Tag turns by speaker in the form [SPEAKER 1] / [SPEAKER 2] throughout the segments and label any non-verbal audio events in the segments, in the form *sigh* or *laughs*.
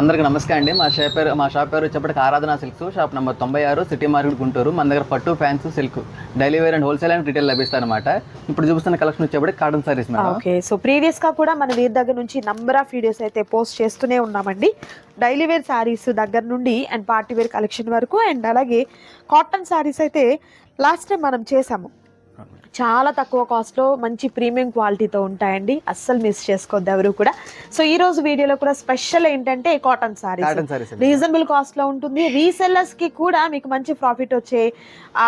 [SPEAKER 1] అందరికీ నమస్కారం అండి. మా షాప్ పేరు మా షాప్ పేరు వచ్చేప్పటికి ఆరాధన సిల్క్స్. షాప్ నెంబర్ తొంభై ఆరు సిటీ మార్కెట్ గుంటూరు. మన దగ్గర పట్టు fans silk. Daily wear and wholesale and retail లభిస్తాయి అనమాట ఇప్పుడు చూపిస్తున్న కలెక్షన్ వచ్చేప్పటికి కాటన్ సారీస్
[SPEAKER 2] ఓకే. సో ప్రీవియస్గా కూడా మన వీరి దగ్గర నుంచి నంబర్ ఆఫ్ వీడియోస్ అయితే పోస్ట్ చేస్తూనే ఉన్నామండి. డైలీ వేర్ శారీస్ దగ్గర నుండి అండ్ పార్టీ వేర్ కలెక్షన్ వరకు అండ్ అలాగే కాటన్ శారీస్ అయితే లాస్ట్ టైం మనం చేసాము. చాలా తక్కువ కాస్ట్లో మంచి ప్రీమియం క్వాలిటీతో ఉంటాయండి. అస్సలు మిస్ చేసుకోవద్దు ఎవరు కూడా. సో ఈ రోజు వీడియోలో కూడా స్పెషల్ ఏంటంటే కాటన్
[SPEAKER 1] సారీస్
[SPEAKER 2] రీజనబుల్ కాస్ట్లో ఉంటుంది. రీసెల్లర్స్కి కూడా మీకు మంచి ప్రాఫిట్ వచ్చే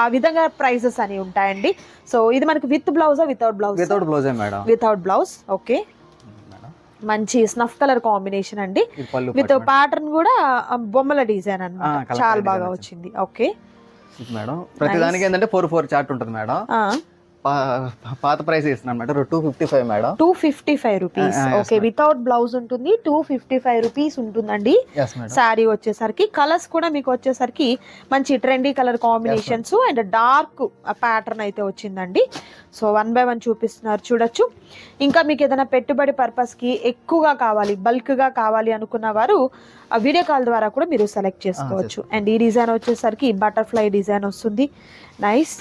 [SPEAKER 2] ఆ విధంగా ప్రైజెస్ అని ఉంటాయండి. సో ఇది మనకి with blouse without blouse
[SPEAKER 1] without బ్లౌజే madam.
[SPEAKER 2] Without blouse okay మంచి స్నఫ్ కలర్ కాంబినేషన్ అండి. విత్ ప్యాటర్న్ కూడా బొమ్మల డిజైన్
[SPEAKER 1] కలర్
[SPEAKER 2] చాలా బాగా
[SPEAKER 1] వచ్చింది.
[SPEAKER 2] ఓకే
[SPEAKER 1] మేడం ప్రతి దానికి ఏంటంటే ఫోర్ ఫోర్ చార్ట్ ఉంటుంది మేడం. పాత ప్రైస్ ఇస్తున్నాను madam two fifty five madam.
[SPEAKER 2] Two fifty five rupees. Okay without blouse ఉంటుంది టూ ఫిఫ్టీ ఫైవ్ రూపీస్ ఉంటుందండి. శారీ వచ్చేసరికి కలర్స్ కూడా మీకు వచ్చేసరికి మంచి trendy colour combinations and dark pattern అయితే వచ్చిందండి. సో వన్ బై వన్ చూపిస్తున్నారు చూడొచ్చు. ఇంకా మీకు ఏదైనా పెట్టుబడి పర్పస్కి ఎక్కువగా కావాలి బల్క్గా కావాలి అనుకున్న వారు ఆ వీడియో కాల్ ద్వారా కూడా మీరు సెలెక్ట్ చేసుకోవచ్చు. అండ్ ఈ డిజైన్ వచ్చేసరికి బటర్ఫ్లై డిజైన్ వస్తుంది. నైస్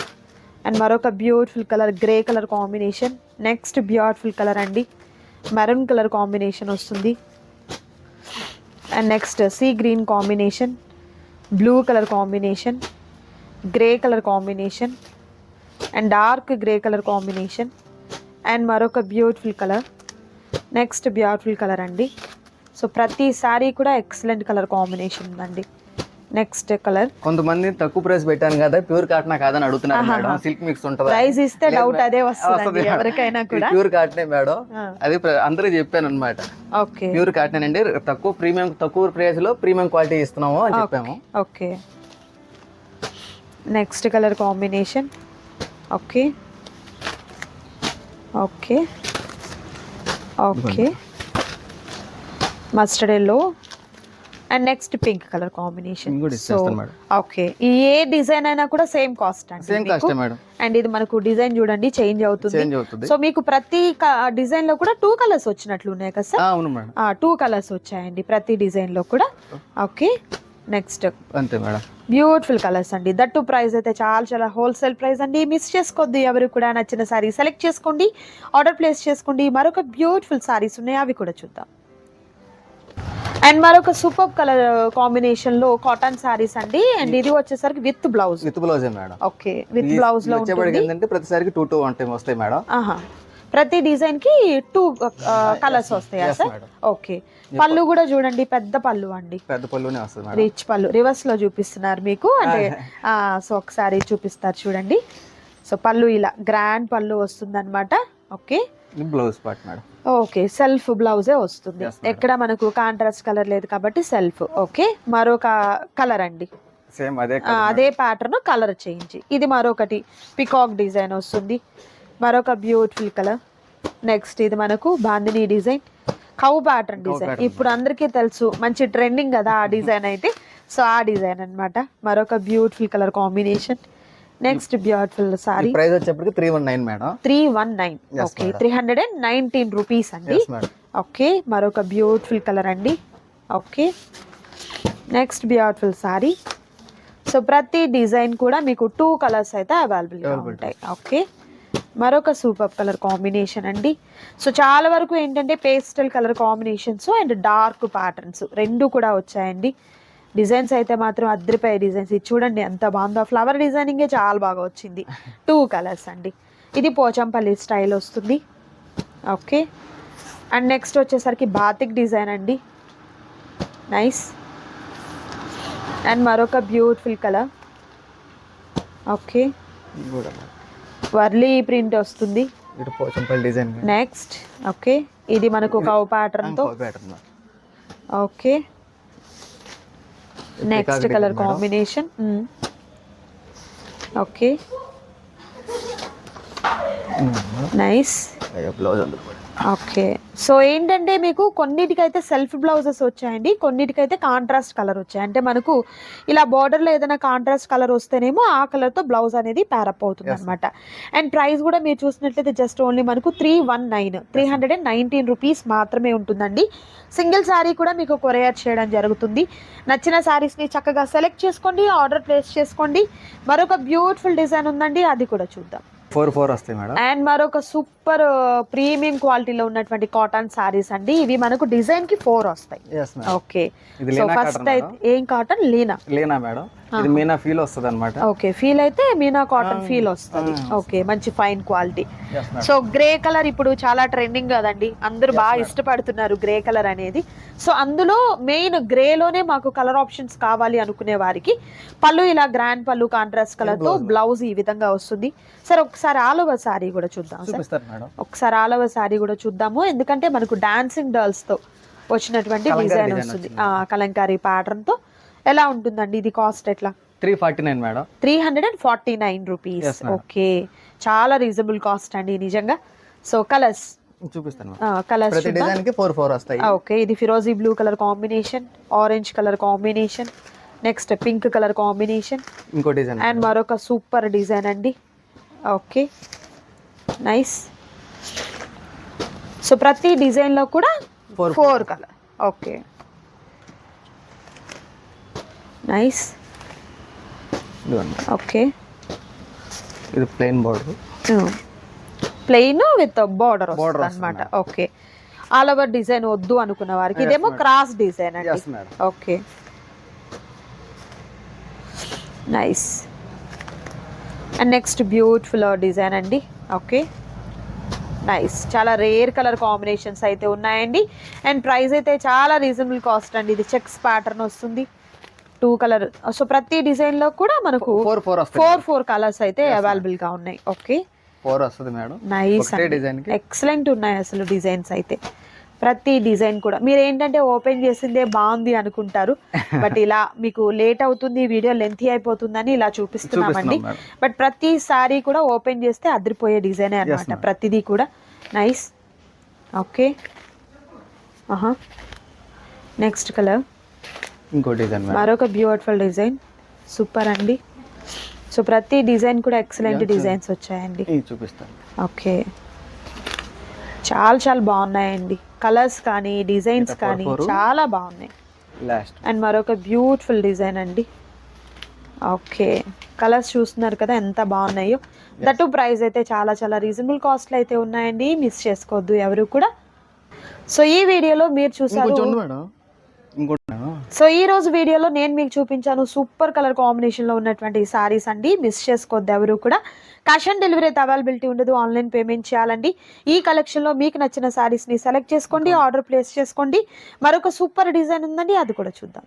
[SPEAKER 2] అండ్ మరొక beautiful colour grey colour combination. Next beautiful colour అండి. మెరూన్ కలర్ కాంబినేషన్ వస్తుంది. And next sea green combination. Blue colour combination. Grey colour combination. And dark grey colour combination. And మరొక beautiful colour. Next beautiful colour అండి. So ప్రతి శారీ కూడా excellent colour combination ఉందండి. Next colour
[SPEAKER 1] కొంతమంది తక్కువ price పెట్టాను కదా ప్యూర్ కాటనా కాదని అడుగుతున్నారు మేడం. సిల్క్ మిక్స్ ఉంటుంది?
[SPEAKER 2] ప్రైస్ ఇస్తే డౌట్ అదే వస్తుంది ఎవరికైనా కూడా.
[SPEAKER 1] ప్యూర్ కాటనే మేడం. అది అందరికీ చెప్పాను అనమాట
[SPEAKER 2] ఓకే.
[SPEAKER 1] ప్యూర్ కాటన్ అండి. తక్కువ ప్రీమియం తక్కువ ప్రైస్లో ప్రీమియం క్వాలిటీ ఇస్తున్నాము అని చెప్పాము.
[SPEAKER 2] Okay. Next colour combination okay. Okay. Okay. Mustard yellow and next pink colour combination okay ఈ ఏ డిజైన్ అయినా కూడా సేమ్ కాస్ట్ అండి
[SPEAKER 1] సేమ్ కాస్టే మేడం.
[SPEAKER 2] అండ్ ఇది మనకు డిజైన్ చూడండి చేంజ్ అవుతుంది.
[SPEAKER 1] చేంజ్ అవుతుంది.
[SPEAKER 2] సో మీకు ప్రతి డిజైన్లో కూడా టూ కలర్స్ వచ్చినట్లు ఉన్నాయి కదా సార్
[SPEAKER 1] అవును మేడం.
[SPEAKER 2] టూ కలర్స్ వచ్చాయండి ప్రతి డిజైన్లో కూడా. ఓకే నెక్స్ట్
[SPEAKER 1] అంతే మేడం.
[SPEAKER 2] బ్యూటిఫుల్ కలర్స్ అండి. దట్టు ప్రైస్ అయితే చాలా చాలా హోల్సేల్ ప్రైస్ అండి. మిస్ చేసుకోవద్దు ఎవరు కూడా నచ్చిన సారీ సెలెక్ట్ చేసుకోండి. ఆర్డర్ ప్లేస్ చేసుకోండి. మరొక బ్యూటిఫుల్ సారీస్ ఉన్నాయి అవి కూడా చూద్దాం. అండ్ మరొక సూపర్ కలర్ కాంబినేషన్లో కాటన్ సారీస్ అండి. అండ్ ఇది వచ్చేసరికి విత్ బ్లౌజ్
[SPEAKER 1] విత్ బ్లౌజే మేడం.
[SPEAKER 2] ఓకే విత్ బ్లౌజ్లో
[SPEAKER 1] ఏంటంటే ప్రతిసారికి టూ టూ ఉంటాయి వస్తాయి మేడం.
[SPEAKER 2] ప్రతి డిజైన్కి టూ కలర్స్ వస్తాయి
[SPEAKER 1] Yes,
[SPEAKER 2] సార్. ఓకే పళ్ళు కూడా చూడండి పెద్ద పళ్ళు అండి.
[SPEAKER 1] పెద్ద పళ్ళునే వస్తుంది
[SPEAKER 2] రిచ్ పళ్ళు. రివర్స్లో చూపిస్తున్నారు మీకు. అంటే ఆ, సో ఒకసారి చూపిస్తారు చూడండి. సో పళ్ళు ఇలా గ్రాండ్ పళ్ళు వస్తుంది అనమాట okay
[SPEAKER 1] blouse part madam.
[SPEAKER 2] Okay self బ్లౌజే వస్తుంది. ఎక్కడ మనకు కాంట్రాస్ట్ కలర్ లేదు కాబట్టి సెల్ఫ్. ఓకే మరొక కలర్ అండి.
[SPEAKER 1] సేమ్ అదే
[SPEAKER 2] అదే ప్యాటర్న్ కలర్ చేంజ్. ఇది మరొకటి పికాక్ డిజైన్ వస్తుంది. మరొక బ్యూటిఫుల్ కలర్ నెక్స్ట్ ఇది మనకు bandhani design cow pattern design. ఇప్పుడు అందరికీ తెలుసు మంచి ట్రెండింగ్ కదా ఆ డిజైన్ అయితే. సో ఆ డిజైన్ అన్నమాట. మరొక beautiful colour combination next beautiful sari
[SPEAKER 1] price వచ్చేప్పటికి three one nine madam
[SPEAKER 2] three one nine okay. Three hundred and nineteen rupees అండి. ఓకే మరొక బ్యూటిఫుల్ కలర్ అండి. Okay next beautiful sari so ప్రతి design కూడా మీకు టూ కలర్స్ అయితే అవైలబుల్గా
[SPEAKER 1] Available.
[SPEAKER 2] ఉంటాయి. ఓకే మరొక సూపర్ కలర్ కాంబినేషన్ అండి. సో చాలా వరకు ఏంటంటే pastel colour combinations and dark patterns రెండు కూడా వచ్చాయండి. డిజైన్స్ అయితే మాత్రం అద్దరిపోయే డిజైన్స్. ఇది చూడండి ఎంత బాగుందో. ఫ్లవర్ డిజైనింగే చాలా బాగా వచ్చింది. *laughs* టూ కలర్స్ అండి. ఇది పోచంపల్లి స్టైల్ వస్తుంది. ఓకే అండ్ నెక్స్ట్ వచ్చేసరికి బాతిక్ డిజైన్ అండి. నైస్ అండ్ మరొక beautiful colour okay. Warli print వస్తుంది.
[SPEAKER 1] డిజైన్
[SPEAKER 2] నెక్స్ట్ ఓకే ఇది మనకు cow ప్యాటర్న్తో
[SPEAKER 1] pattern
[SPEAKER 2] okay next colour. Combination okay nice
[SPEAKER 1] blouse ఉంది
[SPEAKER 2] ఓకే. సో ఏంటంటే మీకు కొన్నిటికైతే సెల్ఫ్ బ్లౌజెస్ వచ్చాయండి కొన్నిటికైతే కాంట్రాస్ట్ కలర్ వచ్చాయి. అంటే మనకు ఇలా బార్డర్లో ఏదైనా కాంట్రాస్ట్ కలర్ వస్తేనేమో ఆ కలర్తో బ్లౌజ్ అనేది ప్యారప్ అవుతుంది. అనమాట అండ్ ప్రైస్ కూడా మీరు చూసినట్లయితే జస్ట్ ఓన్లీ మనకు three one nine three hundred and nineteen rupees మాత్రమే ఉంటుందండి. సింగిల్ శారీ కూడా మీకు కొరియర్ చేయడం జరుగుతుంది. నచ్చిన శారీస్ని చక్కగా సెలెక్ట్ చేసుకోండి ఆర్డర్ ప్లేస్ చేసుకోండి. మరొక బ్యూటిఫుల్ డిజైన్ ఉందండి అది కూడా చూద్దాం.
[SPEAKER 1] ఫోర్ ఫోర్ వస్తాయి మేడం.
[SPEAKER 2] అండ్ మరొక సూపర్ ప్రీమియం క్వాలిటీలో ఉన్నటువంటి కాటన్ సారీస్ అండి. ఇవి మనకు డిజైన్కి ఫోర్ వస్తాయి. ఓకే. ఫస్ట్ అయితే ఏం కాటన్? లీనా.
[SPEAKER 1] లేనా మేడం. ఇది మీనా ఫీల్ వస్తుంది అనమాట
[SPEAKER 2] ఓకే ఫీల్ అయితే మీనా కాటన్ ఫీల్ వస్తుంది. ఓకే మంచి fine quality so grey colour ఇప్పుడు చాలా ట్రెండింగ్ కదండి. అందరూ బాగా ఇష్టపడుతున్నారు గ్రే కలర్ అనేది. సో అందులో మెయిన్ గ్రేలోనే మాకు కలర్ ఆప్షన్స్ కావాలి అనుకునే వారికి పళ్ళు ఇలా గ్రాండ్ పళ్ళు కాంట్రాస్ట్ కలర్తో బ్లౌజ్ ఈ విధంగా వస్తుంది. సార్ ఒకసారి ఆల్ ఓవర్ సారీ కూడా చూద్దాం సార్ ఒకసారి ఆల్ ఓవర్ సారీ కూడా చూద్దాము. ఎందుకంటే మనకు డాన్సింగ్ డర్ల్స్తో వచ్చినటువంటి డిజైన్ వస్తుంది. కలంకారీ ప్యాటర్న్తో. ఎలా ఉంటుందండి ఇది కాస్ట్ ఎట్లా?
[SPEAKER 1] Three forty nine madam.
[SPEAKER 2] Three hundred and forty nine rupees. Okay. చాలా రీజనబుల్ కాస్ట్ అండి నిజంగా. So colours.
[SPEAKER 1] చూపిస్తాను
[SPEAKER 2] కలర్స్
[SPEAKER 1] ప్రతి డిజైన్కి ఫోర్ ఫోర్ వస్తాయి.
[SPEAKER 2] ఓకే. ఇది ఫిరోజీ blue colour combination orange colour combination next pink colour combination.
[SPEAKER 1] ఇంకో డిజైన్
[SPEAKER 2] అండ్ మరొక సూపర్ డిజైన్ అండి. ఓకే. నైస్. సో ప్రతి డిజైన్లో కూడా four. Colour. Okay. Nice. Okay
[SPEAKER 1] ఇది plain border
[SPEAKER 2] plain with border
[SPEAKER 1] Border
[SPEAKER 2] అనమాట ఓకే ఆల్ ఓవర్ డిజైన్ వద్దు అనుకున్న వారికి. ఇదేమో. క్రాస్ డిజైన్ అండి. Okay nice and next beautiful design అండి. ఓకే నైస్ చాలా రేర్ కలర్ కాంబినేషన్స్ అయితే ఉన్నాయండి. అండ్ ప్రైస్ అయితే చాలా రీజనబుల్ కాస్ట్ అండి. ఇది చెక్స్ ప్యాటర్న్ వస్తుంది. Two colour. సో ప్రతి డిజైన్లో కూడా మనకు
[SPEAKER 1] four four
[SPEAKER 2] four four colours అయితే అవైలబుల్గా ఉన్నాయి. ఓకే.
[SPEAKER 1] ఫోర్ వస్తుంది మేడం.
[SPEAKER 2] నైస్
[SPEAKER 1] డిజైన్
[SPEAKER 2] ఎక్సలెంట్ ఉన్నాయి అసలు డిజైన్స్ అయితే. ప్రతి డిజైన్ కూడా. మీరు ఏంటంటే ఓపెన్ చేసిందే బాగుంది అనుకుంటారు. *laughs* బట్ ఇలా మీకు లేట్ అవుతుంది వీడియో లెంతీ అయిపోతుందని ఇలా చూపిస్తున్నామండి.
[SPEAKER 1] చూపిస్తున్నాం మేడం.
[SPEAKER 2] బట్ ప్రతి సారీ కూడా ఓపెన్ చేస్తే అదిరిపోయే డిజైనే అనమాట. ప్రతిదీ కూడా. Nice okay. ఆహా. నెక్స్ట్ కలర్
[SPEAKER 1] ఇంకో డిజైన్
[SPEAKER 2] మరొక బ్యూటిఫుల్ డిజైన్ సూపర్ అండి. సో ప్రతి డిజైన్ కూడా ఎక్సలెంట్ డిజైన్స్ వచ్చాయండి.
[SPEAKER 1] చూపిస్తాను.
[SPEAKER 2] ఓకే చాలా చాలా బాగున్నాయండి. కలర్స్ కానీ డిజైన్స్ కానీ. చాలా బాగున్నాయి.
[SPEAKER 1] లాస్ట్
[SPEAKER 2] అండ్ మరొక బ్యూటిఫుల్ డిజైన్ అండి. ఓకే కలర్స్ చూస్తున్నారు కదా ఎంత బాగున్నాయో. దట్టు ప్రైస్ అయితే చాలా చాలా రీజనబుల్ కాస్ట్లు అయితే ఉన్నాయండి. మిస్ చేసుకోవద్దు ఎవరు కూడా. సో ఈ వీడియోలో మీరు చూసారు
[SPEAKER 1] ఇంకొంచెం ఉంది మేడం ఇంకోటి మేడం
[SPEAKER 2] సో ఈ రోజు వీడియోలో నేను మీకు చూపించాను సూపర్ కలర్ కాంబినేషన్లో ఉన్నటువంటి సారీస్ అండి. మిస్ చేసుకోవద్దు ఎవరు కూడా. క్యాష్ ఆన్ డెలివరీ అయితే అవైలబిలిటీ ఉండదు. ఆన్లైన్ పేమెంట్ చేయాలండి. ఈ కలెక్షన్లో మీకు నచ్చిన సారీస్ని సెలెక్ట్ చేసుకోండి ఆర్డర్ ప్లేస్ చేసుకోండి. మరొక సూపర్ డిజైన్ ఉందండి అది కూడా చూద్దాం.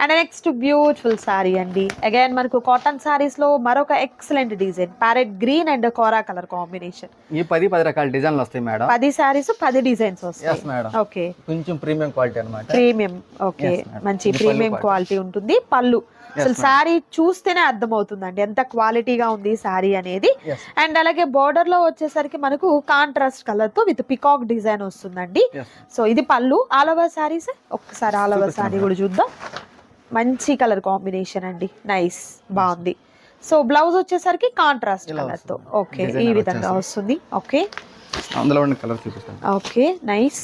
[SPEAKER 2] అండ్ నెక్స్ట్ బ్యూటిఫుల్ సారీ అండి. అగైన్ మనకు కాటన్ సారీస్లో మరొక excellent design parrot green and kora colour combination
[SPEAKER 1] ఈ పది పది రకాల డిజైన్లు వస్తాయి మేడం.
[SPEAKER 2] పది సారీస్ పది డిజైన్స్ వస్తాయి.
[SPEAKER 1] మేడం
[SPEAKER 2] ఓకే
[SPEAKER 1] కొంచెం ప్రీమియం క్వాలిటీ అనమాట
[SPEAKER 2] ప్రీమియం ఓకే. మంచి ప్రీమియం క్వాలిటీ ఉంటుంది. పళ్ళు. అసలు. శారీ చూస్తేనే అర్థమవుతుందండి. ఎంత క్వాలిటీగా ఉంది శారీ అనేది. అండ్ అలాగే border లో వచ్చేసరికి మనకు కాంట్రాస్ట్ కలర్తో విత్ పికాక్ డిజైన్ వస్తుందండి. సో ఇది పళ్ళు. ఆల్ ఓవర్ శారీస్ ఒక్కసారి ఆల్ ఓవర్ శారీ కూడా చూద్దాం. మంచి కలర్ కాంబినేషన్ అండి. నైస్ బాగుంది. సో బ్లౌజ్ వచ్చేసరికి కాంట్రాస్ట్
[SPEAKER 1] ఇలా
[SPEAKER 2] కలర్తో
[SPEAKER 1] వస్తుంది.
[SPEAKER 2] ఓకే ఈ విధంగా వస్తుంది. ఓకే
[SPEAKER 1] అందులో ఉన్న కలర్ చూపిస్తాను.
[SPEAKER 2] ఓకే నైస్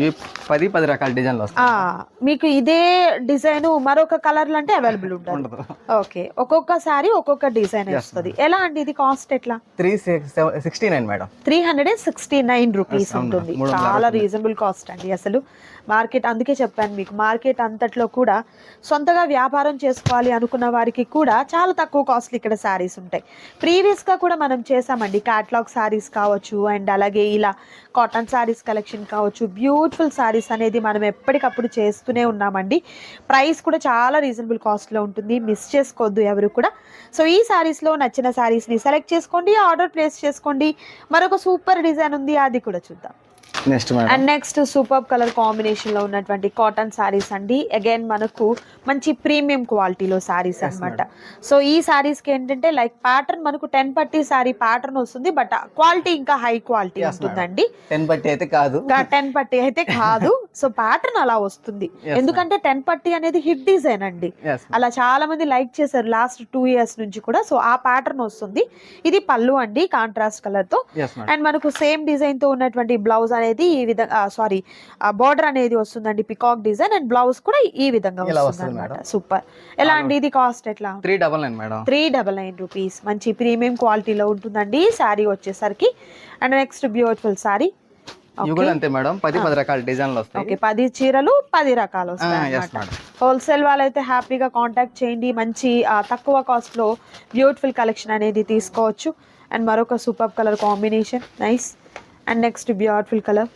[SPEAKER 1] ఇవి పది పది రకాల డిజైన్లు వస్తాయి.
[SPEAKER 2] మీకు ఇదే డిజైన్ మరొక కలర్లు అంటే అవైలబుల్ ఉంటుంది.
[SPEAKER 1] ఉండదు.
[SPEAKER 2] ఓకే ఒక్కొక్క సారీ ఒక్కొక్క డిజైన్ వస్తుంది. ఎలా అండి ఇది కాస్ట్ ఎట్లా?
[SPEAKER 1] Three sixty nine madam.
[SPEAKER 2] Three hundred and sixty nine rupees ఉంటుంది. చాలా. రీజనబుల్ కాస్ట్ అండి అసలు. మార్కెట్ అందుకే చెప్పాను మీకు మార్కెట్ అంతట్లో కూడా సొంతగా వ్యాపారం చేసుకోవాలి అనుకున్న వారికి కూడా చాలా తక్కువ కాస్ట్లు ఇక్కడ శారీస్ ఉంటాయి. ప్రీవియస్గా కూడా మనం చేసామండి క్యాట్లాగ్ శారీస్ కావచ్చు అండ్ అలాగే ఇలా కాటన్ శారీస్ కలెక్షన్ కావచ్చు బ్యూటిఫుల్ శారీస్ అనేది మనం ఎప్పటికప్పుడు చేస్తూనే ఉన్నామండి. ప్రైస్ కూడా చాలా రీజనబుల్ కాస్ట్లో ఉంటుంది. మిస్ చేసుకోవద్దు ఎవరు కూడా. సో ఈ శారీస్లో నచ్చిన శారీస్ని సెలెక్ట్ చేసుకోండి ఆర్డర్ ప్లేస్ చేసుకోండి. మరొక సూపర్ డిజైన్ ఉంది అది కూడా చూద్దాం.
[SPEAKER 1] Next
[SPEAKER 2] and next super colour కాంబినేషన్లో ఉన్నటువంటి కాటన్ సారీస్ అండి. అగైన్ మనకు మంచి ప్రీమియం క్వాలిటీలో సారీస్ అన్నమాట. సో ఈ సారీస్కి ఏంటంటే లైక్ ప్యాటర్న్ మనకు టెన్ పట్టి సారీ ప్యాటర్న్ వస్తుంది బట్ క్వాలిటీ ఇంకా హై క్వాలిటీ. ఉంటుందండి.
[SPEAKER 1] టెన్ బట్టి అయితే కాదు.
[SPEAKER 2] టెన్ పట్టి అయితే కాదు. సో ప్యాటర్న్ *laughs* అలా వస్తుంది. ఎందుకంటే టెన్ పట్టి అనేది హిట్ డిజైన్ అండి. అలా చాలా మంది లైక్ చేశారు లాస్ట్ టూ ఇయర్స్ నుంచి కూడా. సో ఆ ప్యాటర్న్ వస్తుంది. ఇది పళ్ళు అండి కాంట్రాస్ట్
[SPEAKER 1] కలర్తో.
[SPEAKER 2] అండ్ మనకు సేమ్ డిజైన్తో ఉన్నటువంటి బ్లౌజ్ అనేది ఈ విధంగా సారీ బార్డర్ అనేది వస్తుందండి పికాక్ డిజైన్ అండ్ బ్లౌజ్ కూడా ఈ విధంగా వస్తుంది అనమాట సూపర్ ఎలా అండి ఇది కాస్ట్ ఎట్లా?
[SPEAKER 1] Three double nine madam.
[SPEAKER 2] Three double nine rupees మంచి ప్రీమియం క్వాలిటీలో ఉంటుందండి శారీ వచ్చేసరికి. అండ్ నెక్స్ట్ బ్యూటిఫుల్ శారీ
[SPEAKER 1] ఇవి కూడా అంతే మేడం. పది పది రకాల డిజైన్లు వస్తాయి.
[SPEAKER 2] ఓకే పది చీరలు పది రకాలు వస్తాయి హోల్సేల్ వాళ్ళైతే హ్యాపీగా కాంటాక్ట్ చేయండి. మంచి తక్కువ కాస్ట్లో బ్యూటిఫుల్ కలెక్షన్ అనేది తీసుకోవచ్చు. అండ్ మరొక super colour combination nice and next beautiful colour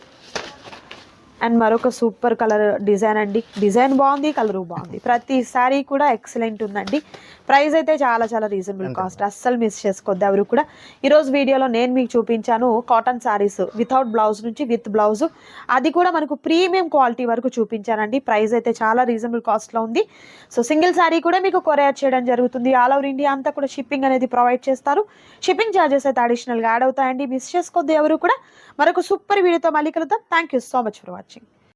[SPEAKER 2] and మరొక సూపర్ కలర్ డిజైన్ అండి. డిజైన్ బాగుంది కలర్ బాగుంది. ప్రతి శారీ కూడా ఎక్సలెంట్ ఉందండి. ప్రైస్ అయితే చాలా చాలా రీజనబుల్ కాస్ట్. అస్సలు మిస్ చేసుకోవద్దు ఎవరు కూడా. ఈరోజు వీడియోలో నేను మీకు చూపించాను కాటన్ సారీస్ వితౌట్ బ్లౌజ్ నుంచి విత్ బ్లౌజ్. అది కూడా మనకు ప్రీమియం క్వాలిటీ వరకు చూపించానండి. ప్రైస్ అయితే చాలా రీజనబుల్ కాస్ట్లో ఉంది. సో సింగిల్ సారీ కూడా మీకు కొరియర్ చేయడం జరుగుతుంది. ఆల్ ఓవర్ ఇండియా అంతా కూడా షిప్పింగ్ అనేది ప్రొవైడ్ చేస్తారు. షిప్పింగ్ ఛార్జెస్ అయితే అడిషనల్గా యాడ్ అవుతాయండి. మిస్ చేసుకోవద్దు ఎవరు కూడా. మరొక సూపర్ వీడియోతో మళ్ళీ కలుద్దాం. Thank you so much for watching